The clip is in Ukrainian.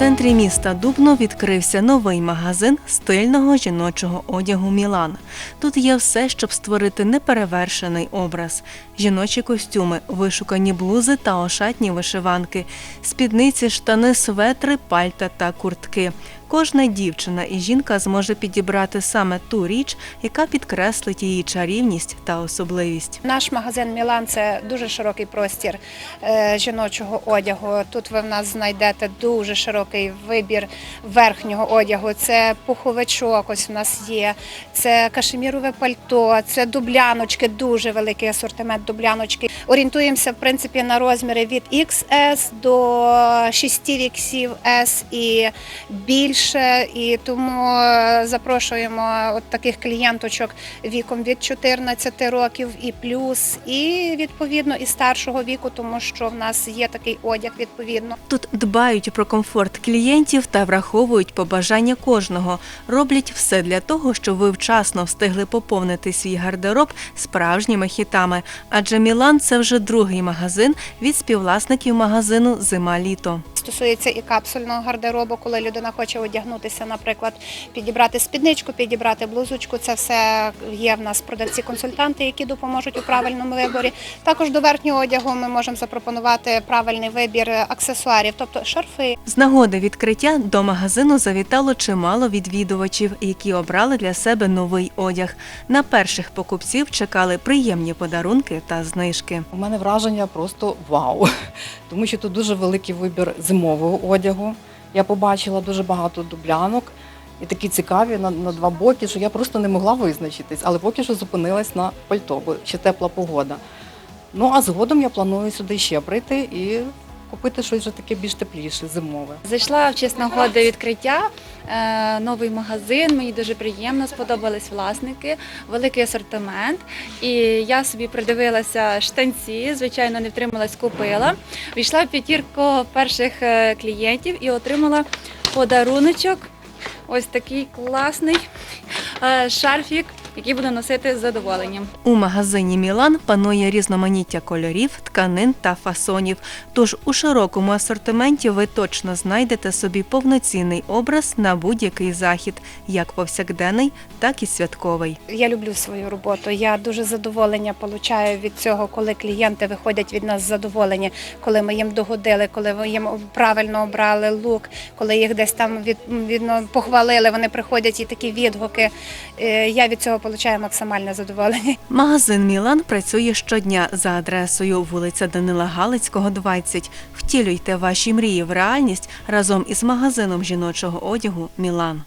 Центрі міста Дубно відкрився новий магазин стильного жіночого одягу Мілан. Тут є все, щоб створити неперевершений образ: жіночі костюми, вишукані блузи та ошатні вишиванки, спідниці, штани, светри, пальта та куртки. Кожна дівчина і жінка зможе підібрати саме ту річ, яка підкреслить її чарівність та особливість. Наш магазин Мілан це дуже широкий простір е, жіночого одягу. Тут ви в нас знайдете дуже широкий вибір верхнього одягу. Це пуховичок, ось в нас є, це кашемірове пальто, це дубляночки, дуже великий асортимент дубляночки. Орієнтуємося в принципі на розміри від XS до 6 іксів S і більше. І тому е, запрошуємо от таких клієнточок віком від 14 років і плюс, і відповідно і старшого віку, тому що в нас є такий одяг відповідно. Тут дбають про комфорт клієнтів та враховують побажання кожного. Роблять все для того, щоб ви вчасно встигли поповнити свій гардероб справжніми хітами. Адже Мілан це вже другий магазин від співвласників магазину Зима-літо. Стосується і капсульного гардеробу, коли людина хоче одягнутися, наприклад, підібрати спідничку, підібрати блузочку. Це все є в нас продавці-консультанти, які допоможуть у правильному виборі. Також до верхнього одягу ми можемо запропонувати правильний вибір аксесуарів, тобто шарфи, З нагоди відкриття до магазину завітало чимало відвідувачів, які обрали для себе новий одяг. На перших покупців чекали приємні подарунки та знижки. У мене враження просто вау, тому що тут дуже великий вибір зимового одягу. Я побачила дуже багато дублянок і такі цікаві на, на два боки, що я просто не могла визначитись, але поки що зупинилась на пальто, бо ще тепла погода. Ну а згодом я планую сюди ще прийти і купити щось вже таке більш тепліше, зимове. Зайшла в честь нагоди відкриття. Е, Новий магазин, мені дуже приємно, сподобались власники, великий асортимент. І я собі придивилася штанці, звичайно, не втрималась, купила. Війшла в п'ятірку перших е, клієнтів і отримала подаруночок. Ось такий класний е, шарфік, який буду носити з задоволенням. У магазині Мілан панує різноманіття кольорів, тканин та фасонів. Тож у широкому асортименті ви точно знайдете собі повноцінний образ на будь-який захід, як повсякденний, так і святковий. Я люблю свою роботу. Я дуже задоволення получаю від цього, коли клієнти виходять від нас задоволені, коли ми їм догодили, коли ми їм правильно обрали лук, коли їх десь там від, відно похвалили. Вони приходять і такі відгуки. Е, Я від цього получаю максимальне задоволення. Магазин Мілан працює щодня за адресою вулиця Данила Галицького, 20. Втілюйте ваші мрії в реальність разом із магазином жіночого одягу Мілан.